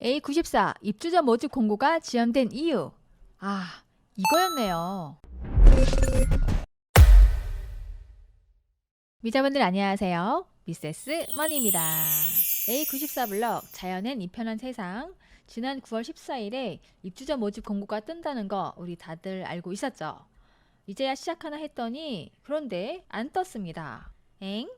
A94 입주자 모집 공고가 지연된 이유. 아, 이거였네요. 미자분들 안녕하세요. 미세스 머니입니다. A94 블럭 자연엔 이편한 세상. 지난 9월 14일에 입주자 모집 공고가 뜬다는 거 우리 다들 알고 있었죠? 이제야 시작하나 했더니 그런데 안 떴습니다. 엥?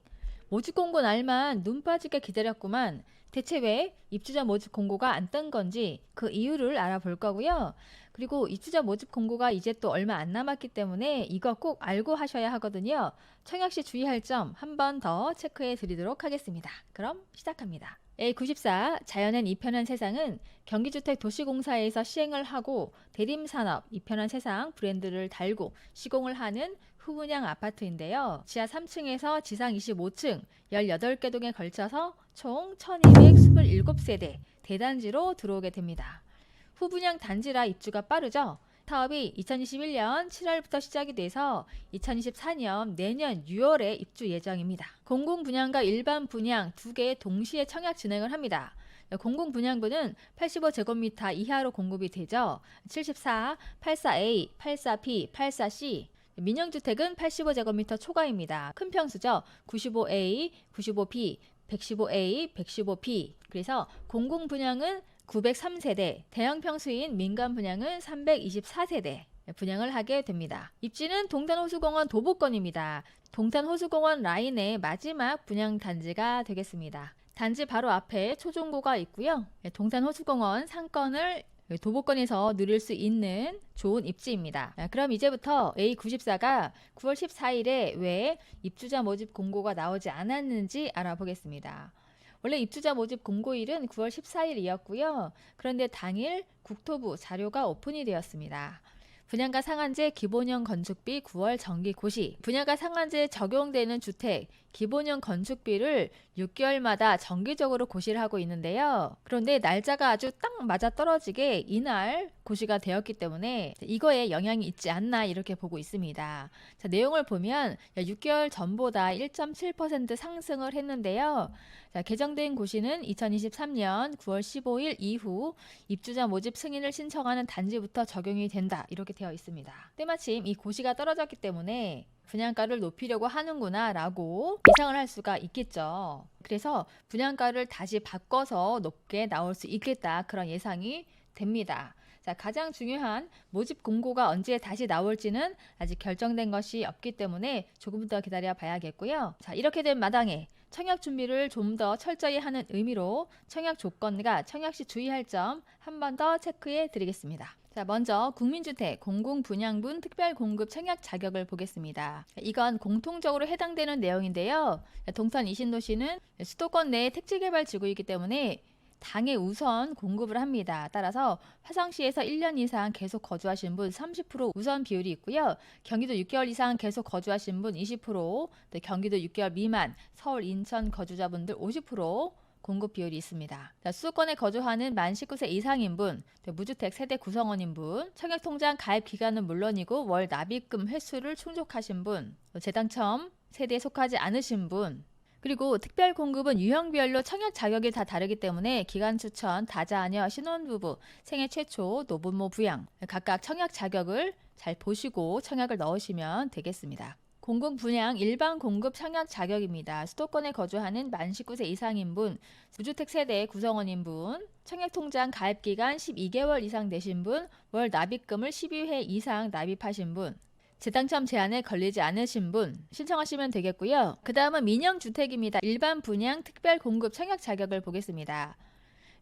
모집 공고 날만 눈 빠지게 기다렸구만. 대체 왜 입주자 모집 공고가 안 뜬 건지 그 이유를 알아볼 거고요. 그리고 입주자 모집 공고가 이제 또 얼마 안 남았기 때문에 이거 꼭 알고 하셔야 하거든요. 청약 시 주의할 점 한 번 더 체크해 드리도록 하겠습니다. 그럼 시작합니다. A94 자연엔 이편한 세상은 경기주택 도시공사에서 시행을 하고 대림산업 이편한 세상 브랜드를 달고 시공을 하는 후분양 아파트인데요. 지하 3층에서 지상 25층 18개 동에 걸쳐서 총 1227세대 대단지로 들어오게 됩니다. 후분양 단지라 입주가 빠르죠. 사업이 2021년 7월부터 시작이 돼서 2024년 내년 6월에 입주 예정입니다. 공공 분양과 일반 분양 두 개 동시에 청약 진행을 합니다. 공공 분양부는 85제곱미터 이하로 공급이 되죠. 74, 84A, 84P, 84C. 민영주택은 85제곱미터 초과입니다. 큰 평수죠. 95A, 95B, 115A, 115P. 그래서 공공 분양은 903세대, 대형 평수인 민간 분양은 324세대 분양을 하게 됩니다. 입지는 동탄호수공원 도보권입니다. 동탄호수공원 라인의 마지막 분양 단지가 되겠습니다. 단지 바로 앞에 초중고가 있고요. 동탄호수공원 상권을 도보권에서 누릴 수 있는 좋은 입지입니다. 그럼 이제부터 A94가 9월 14일에 왜 입주자 모집 공고가 나오지 않았는지 알아보겠습니다. 원래 입주자 모집 공고일은 9월 14일이었고요. 그런데 당일 국토부 자료가 오픈이 되었습니다. 분양가 상한제 기본형 건축비 9월 정기 고시. 분양가 상한제 적용되는 주택 기본형 건축비를 6개월마다 정기적으로 고시를 하고 있는데요. 그런데 날짜가 아주 딱 맞아 떨어지게 이날 고시가 되었기 때문에 이거에 영향이 있지 않나 이렇게 보고 있습니다. 자, 내용을 보면 6개월 전보다 1.7% 상승을 했는데요. 자, 개정된 고시는 2023년 9월 15일 이후 입주자 모집 승인을 신청하는 단지부터 적용이 된다. 이렇게 되어 있습니다. 때마침 이 고시가 떨어졌기 때문에 분양가를 높이려고 하는구나 라고 예상을 할 수가 있겠죠. 그래서 분양가를 다시 바꿔서 높게 나올 수 있겠다. 그런 예상이 됩니다. 자, 가장 중요한 모집 공고가 언제 다시 나올지는 아직 결정된 것이 없기 때문에 조금 더 기다려 봐야겠고요. 자, 이렇게 된 마당에 청약 준비를 좀 더 철저히 하는 의미로 청약 조건과 청약 시 주의할 점 한 번 더 체크해 드리겠습니다. 자, 먼저 국민주택 공공분양분 특별공급 청약 자격을 보겠습니다. 이건 공통적으로 해당되는 내용인데요. 동탄 이신도시는 수도권 내 택지개발 지구이기 때문에 당에 우선 공급을 합니다. 따라서 화성시에서 1년 이상 계속 거주하신 분 30% 우선 비율이 있고요. 경기도 6개월 이상 계속 거주하신 분 20%, 경기도 6개월 미만, 서울, 인천 거주자분들 50% 공급 비율이 있습니다. 자, 수도권에 거주하는 만 19세 이상인 분, 무주택 세대 구성원인 분, 청약통장 가입 기간은 물론이고 월 납입금 횟수를 충족하신 분, 재당첨 세대에 속하지 않으신 분, 그리고 특별 공급은 유형별로 청약 자격이 다 다르기 때문에 기간 추천, 다자녀, 신혼부부, 생애 최초, 노부모 부양 각각 청약 자격을 잘 보시고 청약을 넣으시면 되겠습니다. 공공 분양 일반 공급 청약 자격입니다. 수도권에 거주하는 만 19세 이상인 분, 무주택 세대 구성원인 분, 청약 통장 가입 기간 12개월 이상 되신 분, 월 납입금을 12회 이상 납입하신 분, 재당첨 제한에 걸리지 않으신 분 신청하시면 되겠고요. 그 다음은 민영주택입니다. 일반 분양 특별 공급 청약 자격을 보겠습니다.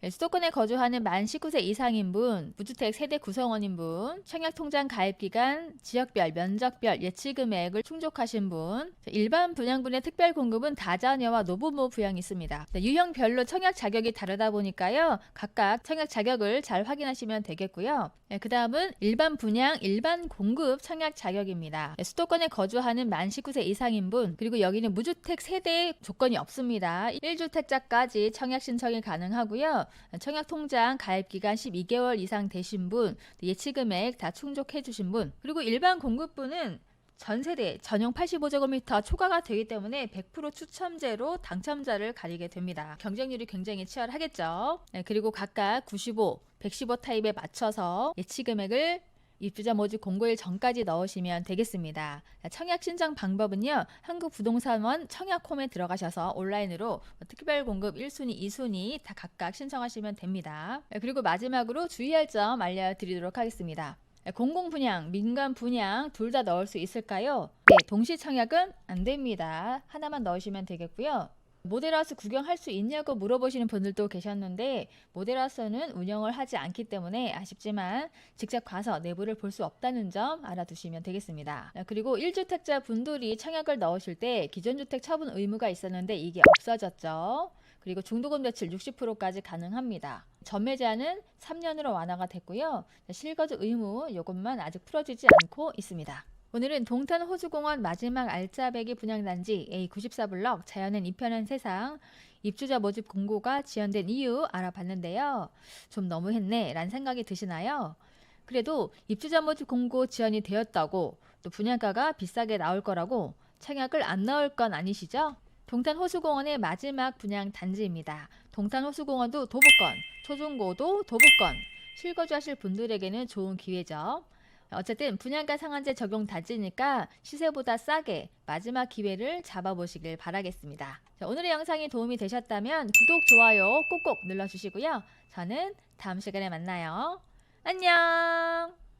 네, 수도권에 거주하는 만 19세 이상인 분, 무주택 세대 구성원인 분, 청약통장 가입 기간, 지역별, 면적별, 예치금액을 충족하신 분, 일반 분양분의 특별 공급은 다자녀와 노부모 부양이 있습니다. 네, 유형별로 청약 자격이 다르다 보니까요. 각각 청약 자격을 잘 확인하시면 되겠고요. 네, 그 다음은 일반 분양, 일반 공급 청약 자격입니다. 수도권에 거주하는 만 19세 이상인 분, 그리고 여기는 무주택 세대 조건이 없습니다. 1주택자까지 청약 신청이 가능하고요. 청약 통장 가입 기간 12개월 이상 되신 분, 예치 금액 다 충족해 주신 분, 그리고 일반 공급분은 전 세대 전용 85제곱미터 초과가 되기 때문에 100% 추첨제로 당첨자를 가리게 됩니다. 경쟁률이 굉장히 치열하겠죠. 네, 그리고 각각 95, 115 타입에 맞춰서 예치 금액을 입주자 모집 공고일 전까지 넣으시면 되겠습니다. 청약 신청 방법은요. 한국부동산원 청약홈에 들어가셔서 온라인으로 특별 공급 1순위, 2순위 다 각각 신청하시면 됩니다. 네, 그리고 마지막으로 주의할 점 알려드리도록 하겠습니다. 네, 공공 분양, 민간 분양 둘 다 넣을 수 있을까요? 네, 동시 청약은 안 됩니다. 하나만 넣으시면 되겠고요. 모델하우스 구경할 수 있냐고 물어보시는 분들도 계셨는데 모델하우스는 운영을 하지 않기 때문에 아쉽지만 직접 가서 내부를 볼 수 없다는 점 알아두시면 되겠습니다. 아, 그리고 1주택자 분들이 청약을 넣으실 때 기존 주택 처분 의무가 있었는데 이게 없어졌죠. 그리고 중도금 대출 60%까지 가능합니다. 전매제한은 3년으로 완화가 됐고요. 실거주 의무 이것만 아직 풀어주지 않고 있습니다. 오늘은 동탄 호수공원 마지막 알짜배기 분양단지 A94블럭 자연은 이편한 세상 입주자 모집 공고가 지연된 이유 알아봤는데요. 좀 너무했네 라는 생각이 드시나요? 그래도 입주자 모집 공고 지연이 되었다고 또 분양가가 비싸게 나올 거라고 청약을 안 넣을 건 아니시죠? 동탄 호수공원의 마지막 분양 단지입니다. 동탄 호수공원도 도보권, 초중고도 도보권, 실거주하실 분들에게는 좋은 기회죠. 어쨌든 분양가 상한제 적용 단지니까 시세보다 싸게 마지막 기회를 잡아보시길 바라겠습니다. 자, 오늘의 영상이 도움이 되셨다면 구독, 좋아요 꼭꼭 눌러주시고요. 저는 다음 시간에 만나요. 안녕!